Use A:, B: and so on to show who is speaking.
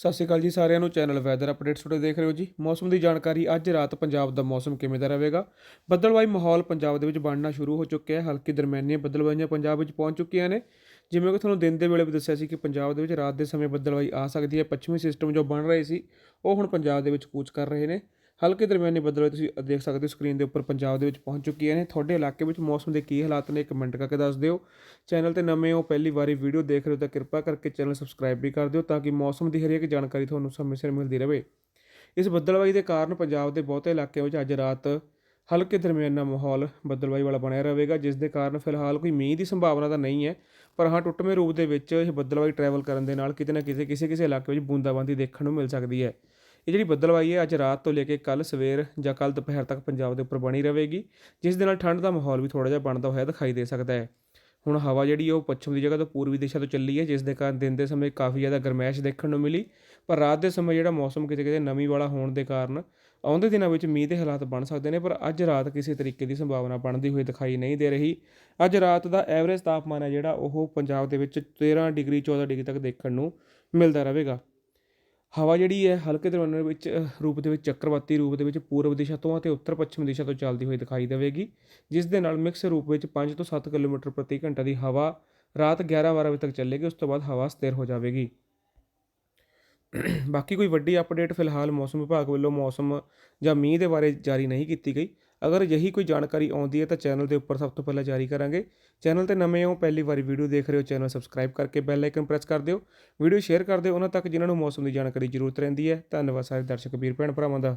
A: ਸਤਿ ਸ਼੍ਰੀ ਅਕਾਲ ਜੀ ਸਾਰਿਆਂ ਨੂੰ। ਚੈਨਲ ਵੈਦਰ ਅਪਡੇਟਸ ਤੁਹਾਡੇ ਦੇਖ ਰਹੇ ਹੋ ਜੀ। ਮੌਸਮ ਦੀ ਜਾਣਕਾਰੀ ਅੱਜ ਰਾਤ ਪੰਜਾਬ ਦਾ ਮੌਸਮ ਕਿਵੇਂ ਦਾ ਰਹੇਗਾ? ਬੱਦਲਵਾਈ ਮਾਹੌਲ ਪੰਜਾਬ ਦੇ ਵਿੱਚ ਬਣਨਾ ਸ਼ੁਰੂ ਹੋ ਚੁੱਕਿਆ ਹੈ। ਹਲਕੀ ਦਰਮਿਆਨੀਆਂ ਬੱਦਲਵਾਈਆਂ ਪੰਜਾਬ ਵਿੱਚ ਪਹੁੰਚ ਚੁੱਕੀਆਂ ਨੇ। ਜਿਵੇਂ ਕਿ ਤੁਹਾਨੂੰ ਦਿਨ ਦੇ ਵੇਲੇ ਵੀ ਦੱਸਿਆ ਸੀ ਕਿ ਪੰਜਾਬ ਦੇ ਵਿੱਚ ਰਾਤ ਦੇ ਸਮੇਂ ਬੱਦਲਵਾਈ ਆ ਸਕਦੀ ਹੈ। ਪੱਛਮੀ ਸਿਸਟਮ ਜੋ ਬਣ ਰਹੇ ਸੀ, ਉਹ ਹੁਣ ਪੰਜਾਬ ਦੇ ਵਿੱਚ ਕੂਚ ਕਰ ਰਹੇ ਨੇ। ਹਲਕੇ ਦਰਮਿਆਨੀ ਬੱਦਲਵਾਈ ਤੁਸੀਂ ਦੇਖ ਸਕਦੇ ਹੋ ਸਕਰੀਨ ਦੇ ਉੱਪਰ ਪੰਜਾਬ ਦੇ ਵਿੱਚ ਪਹੁੰਚ ਚੁੱਕੀਆਂ ਨੇ। ਤੁਹਾਡੇ ਇਲਾਕੇ ਵਿੱਚ ਮੌਸਮ ਦੇ ਕੀ ਹਾਲਾਤ ਨੇ ਕਮੈਂਟ ਕਰਕੇ ਦੱਸ ਦਿਓ। ਚੈਨਲ ਤੇ ਨਵੇਂ ਹੋ, ਪਹਿਲੀ ਵਾਰੀ ਵੀਡੀਓ ਦੇਖ ਰਹੇ ਹੋ ਤਾਂ ਕਿਰਪਾ ਕਰਕੇ ਚੈਨਲ ਸਬਸਕ੍ਰਾਈਬ ਵੀ ਕਰ ਦਿਓ ਤਾਂ ਕਿ ਮੌਸਮ ਦੀ ਹਰੇਕ ਜਾਣਕਾਰੀ ਤੁਹਾਨੂੰ ਸਮੇਂ ਸਿਰ ਮਿਲਦੀ ਰਹੇ। ਇਸ ਬੱਦਲਵਾਈ ਦੇ ਕਾਰਨ ਪੰਜਾਬ ਦੇ ਬਹੁਤੇ ਇਲਾਕਿਆਂ ਵਿੱਚ ਅੱਜ ਰਾਤ ਹਲਕੇ ਦਰਮਿਆਨਾ ਮਾਹੌਲ ਬੱਦਲਵਾਈ ਵਾਲਾ ਬਣਿਆ ਰਹੇਗਾ, ਜਿਸ ਦੇ ਕਾਰਨ ਫਿਲਹਾਲ ਕੋਈ ਮੀਂਹ ਦੀ ਸੰਭਾਵਨਾ ਤਾਂ ਨਹੀਂ ਹੈ। ਪਰ ਹਾਂ, ਟੁੱਟਵੇਂ ਰੂਪ ਦੇ ਵਿੱਚ ਇਹ ਬੱਦਲਵਾਈ ਟਰੈਵਲ ਕਰਨ ਦੇ ਨਾਲ ਕਿਤੇ ਨਾ ਕਿਤੇ ਕਿਸੇ ਕਿਸੇ ਇਲਾਕੇ ਵਿੱਚ ਬੂੰਦਾਬਾਂਦੀ ਦੇਖਣ ਨੂੰ ਮਿਲ ਸਕਦੀ ਹੈ। ਇਹ ਜਿਹੜੀ ਬੱਦਲਵਾਈ ਹੈ, ਅੱਜ ਰਾਤ ਤੋਂ ਲੈ ਕੇ ਕੱਲ ਸਵੇਰ ਜਾਂ ਕੱਲ ਦੁਪਹਿਰ ਤੱਕ ਪੰਜਾਬ ਦੇ ਉੱਪਰ ਬਣੀ ਰਹੇਗੀ, ਜਿਸ ਦੇ ਨਾਲ ਠੰਡ ਦਾ ਮਾਹੌਲ ਵੀ ਥੋੜਾ ਜਿਹਾ ਬਣਦਾ ਹੋਇਆ ਦਿਖਾਈ ਦੇ ਸਕਦਾ ਹੈ। ਹੁਣ ਹਵਾ ਜਿਹੜੀ ਹੈ ਉਹ ਪੱਛਮ ਦੀ ਜਗ੍ਹਾ ਤੋਂ ਪੂਰਬੀ ਦਿਸ਼ਾ ਤੋਂ ਚੱਲੀ ਹੈ, ਜਿਸ ਦੇ ਕਾਰਨ ਦਿਨ ਦੇ ਸਮੇਂ ਕਾਫੀ ਜ਼ਿਆਦਾ ਗਰਮੈਸ਼ ਦੇਖਣ ਨੂੰ ਮਿਲੀ, ਪਰ ਰਾਤ ਦੇ ਸਮੇਂ ਜਿਹੜਾ ਮੌਸਮ ਕਿਤੇ ਕਿਤੇ ਨਮੀ ਵਾਲਾ ਹੋਣ ਦੇ ਕਾਰਨ ਆਉਂਦੇ ਦਿਨਾਂ ਵਿੱਚ ਮੀਂਹ ਦੇ ਹਾਲਾਤ ਬਣ ਸਕਦੇ ਨੇ, ਪਰ ਅੱਜ ਰਾਤ ਕਿਸੇ ਤਰੀਕੇ ਦੀ ਸੰਭਾਵਨਾ ਬਣਦੀ ਹੋਈ ਦਿਖਾਈ ਨਹੀਂ ਦੇ ਰਹੀ। ਅੱਜ ਰਾਤ ਦਾ ਐਵਰੇਜ ਤਾਪਮਾਨ ਹੈ ਜਿਹੜਾ, ਉਹ ਪੰਜਾਬ ਦੇ ਵਿੱਚ 13 ਡਿਗਰੀ 14 ਡਿਗਰੀ ਤੱਕ ਦੇਖਣ ਨੂੰ ਮਿਲਦਾ ਰਹੇਗਾ। ਹਵਾ ਜਿਹੜੀ ਹੈ ਹਲਕੇ ਦਰਮਿਆਨੇ ਵਿੱਚ ਰੂਪ ਦੇ ਵਿੱਚ ਚੱਕਰਵਾਤੀ ਰੂਪ ਦੇ ਵਿੱਚ ਪੂਰਬ ਦਿਸ਼ਾ ਤੋਂ ਅਤੇ ਉੱਤਰ ਪੱਛਮ ਦਿਸ਼ਾ ਤੋਂ ਚੱਲਦੀ ਹੋਈ ਦਿਖਾਈ ਦੇਵੇਗੀ, ਜਿਸ ਦੇ ਨਾਲ ਮਿਕਸ ਰੂਪ ਵਿੱਚ 5 ਤੋਂ 7 ਕਿਲੋਮੀਟਰ ਪ੍ਰਤੀ ਘੰਟਾ ਦੀ ਹਵਾ ਰਾਤ 11-12 ਵਜੇ ਤੱਕ ਚੱਲੇਗੀ, ਉਸ ਤੋਂ ਬਾਅਦ ਹਵਾ ਸਥਿਰ ਹੋ ਜਾਵੇਗੀ। ਬਾਕੀ ਕੋਈ ਵੱਡੀ ਅਪਡੇਟ ਫਿਲਹਾਲ ਮੌਸਮ ਵਿਭਾਗ ਵੱਲੋਂ ਮੌਸਮ ਜਾਂ ਮੀਂਹ ਦੇ ਬਾਰੇ ਜਾਰੀ ਨਹੀਂ ਕੀਤੀ ਗਈ। ਅਗਰ ਅਜਿਹੀ ਕੋਈ ਜਾਣਕਾਰੀ ਆਉਂਦੀ ਹੈ ਤਾਂ ਚੈਨਲ ਦੇ ਉੱਪਰ ਸਭ ਤੋਂ ਪਹਿਲਾਂ ਜਾਰੀ ਕਰਾਂਗੇ। ਚੈਨਲ ਤੇ ਨਵੇਂ ਹੋ, ਪਹਿਲੀ ਵਾਰੀ ਵੀਡੀਓ ਦੇਖ ਰਹੇ ਹੋ, ਚੈਨਲ ਸਬਸਕ੍ਰਾਈਬ ਕਰਕੇ ਬੈਲ ਆਈਕਨ ਪ੍ਰੈਸ ਕਰ ਦਿਓ। ਵੀਡੀਓ ਸ਼ੇਅਰ ਕਰ ਦਿਓ, ਉਹਨਾਂ ਤੱਕ ਜਿਨ੍ਹਾਂ ਨੂੰ ਮੌਸਮ ਦੀ ਜਾਣਕਾਰੀ ਜ਼ਰੂਰਤ ਰਹਿੰਦੀ ਹੈ। ਧੰਨਵਾਦ ਸਾਰੇ ਦਰਸ਼ਕ, ਵੀਰ, ਭੈਣ ਭਰਾਵਾਂ ਦਾ।